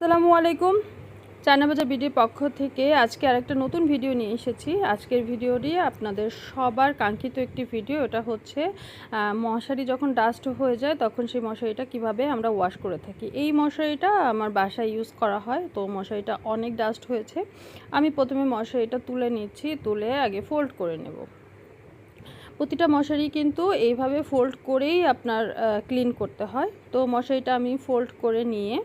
আসসালামু আলাইকুম। চায়না বাজার বিডির পক্ষ থেকে আজকে আরেকটা নতুন ভিডিও নিয়ে এসেছি। আজকের ভিডিওটি আপনাদের সবার কাঙ্ক্ষিত একটি ভিডিও। এটা হচ্ছে মশারি যখন ডাস্ট হয়ে যায় তখন সেই মশারিটা কীভাবে আমরা ওয়াশ করে থাকি। এই মশারিটা আমার বাসায় ইউজ করা হয়। তো মশারিটা অনেক ডাস্ট হয়েছে। আমি প্রথমে মশারিটা তুলে নিচ্ছি, তুলে আগে ফোল্ড করে নেব। প্রতিটা মশারি কিন্তু এইভাবে ফোল্ড করেই আপনার ক্লিন করতে হয়। তো মশারিটা আমি ফোল্ড করে নিয়ে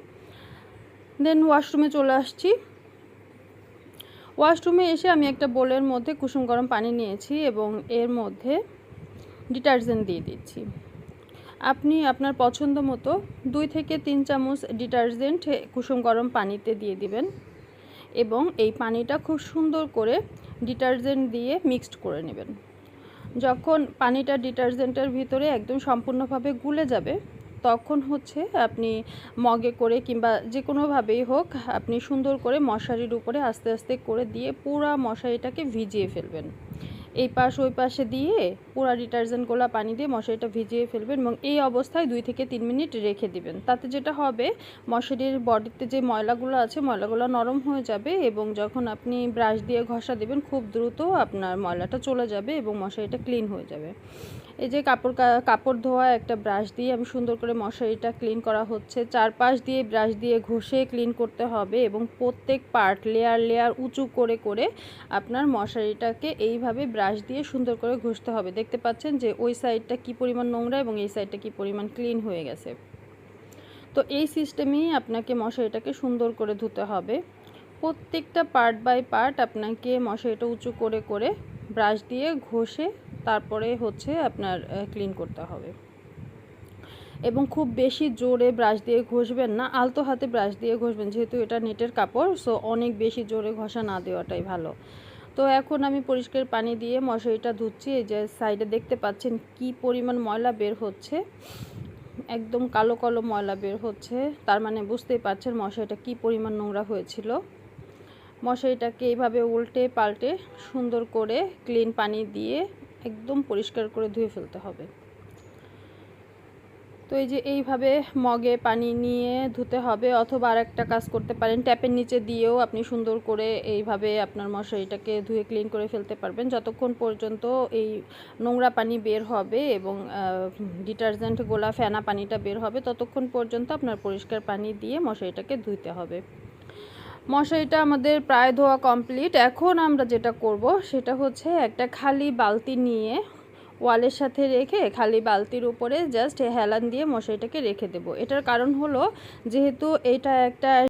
দেন ওয়াশরুমে চলে আসছি। ওয়াশরুমে এসে আমি একটা বোলের মধ্যে কুসুম গরম পানি নিয়েছি এবং এর মধ্যে ডিটারজেন্ট দিয়ে দিচ্ছি। আপনি আপনার পছন্দ মতো দুই থেকে তিন চামচ ডিটারজেন্ট কুসুম গরম পানিতে দিয়ে দিবেন এবং এই পানিটা খুব সুন্দর করে ডিটারজেন্ট দিয়ে মিক্সড করে নেবেন। যখন পানিটা ডিটারজেন্টের ভিতরে একদম সম্পূর্ণভাবে গুলে যাবে তখন হচ্ছে আপনি মগে করে কিংবা যে কোনোভাবেই হোক আপনি সুন্দর করে মশারির উপরে আস্তে আস্তে করে দিয়ে পুরা মশারিটাকে ভিজিয়ে ফেলবেন। এই পাশ ওই পাশে দিয়ে পুরা ডিটারজেন্টগুলো পানি দিয়ে মশারিটা ভিজিয়ে ফেলবেন এবং এই অবস্থায় দুই থেকে তিন মিনিট রেখে দিবেন। তাতে যেটা হবে, মশারির বডিতে যে ময়লাগুলো আছে, ময়লাগুলো নরম হয়ে যাবে এবং যখন আপনি ব্রাশ দিয়ে ঘষা দেবেন, খুব দ্রুত আপনার ময়লাটা চলে যাবে এবং মশারিটা ক্লিন হয়ে যাবে। এই যে কাপড় কাপড় ধোয়া, একটা ব্রাশ দিয়ে আমি সুন্দর করে মশারিটা ক্লিন করা হচ্ছে। চারপাশ দিয়ে ব্রাশ দিয়ে ঘষে ক্লিন করতে হবে এবং প্রত্যেক পার্ট লেয়ার লেয়ার উঁচু করে করে আপনার মশারিটাকে এইভাবে ব্রাশ দিয়ে সুন্দর করে ঘষতে হবে। দেখতে পাচ্ছেন যে ওই সাইডটা কি পরিমাণ নোংরা এবং এই সাইডটা কি পরিমাণ ক্লিন হয়ে গেছে। তো এই সিস্টেমেই আপনাকে মশারিটাকে সুন্দর করে ধুতে হবে। প্রত্যেকটা পার্ট বাই পার্ট আপনাকে মশারিটা উঁচু করে করে ব্রাশ দিয়ে ঘষে তারপরে হচ্ছে আপনার ক্লিন করতে হবে। এবং খুব বেশি জোরে ব্রাশ দিয়ে ঘষবেন না, আলতো হাতে ব্রাশ দিয়ে ঘষবেন, যেহেতু এটা নেটের কাপড় সো অনেক বেশি জোরে ঘষা না দেওয়াটাই ভালো। তো এখন আমি পরিষ্কার পানি দিয়ে মশারিটা ধুচ্ছি, এই যে সাইডে দেখতে পাচ্ছেন কি পরিমাণ ময়লা বের হচ্ছে। একদম কালো কালো ময়লা বের হচ্ছে, তার মানে বুঝতেই পারছেন মশারিটা কি পরিমাণ নোংরা হয়েছিল। মশারিটাকে এইভাবে উল্টে পাল্টে সুন্দর করে ক্লিন পানি দিয়ে একদম পরিষ্কার করে ধুয়ে ফেলতে হবে। তো এই যে এইভাবে মগে পানি নিয়ে ধুতে হবে অথবা আর একটা কাজ করতে পারেন, ট্যাপের নিচে দিয়েও আপনি সুন্দর করে এইভাবে আপনার মশারিটাকে ধুয়ে ক্লিন করে ফেলতে পারবেন। যতক্ষণ পর্যন্ত এই নোংরা পানি বের হবে এবং ডিটারজেন্ট গোলা ফেনা পানিটা বের হবে, ততক্ষণ পর্যন্ত আপনার পরিষ্কার পানি দিয়ে মশারিটাকে ধুইতে হবে। মশারিটা আমাদের প্রায় ধোয়া কমপ্লিট। এখন আমরা যেটা করব, সেটা হচ্ছে একটা খালি বালতি নিয়ে ওয়ালের সাথে রেখে খালি বালতির উপরে জাস্ট হেলান দিয়ে মশাইটাকে রেখে দেব। এটার কারণ হলো, যেহেতু এটা একটা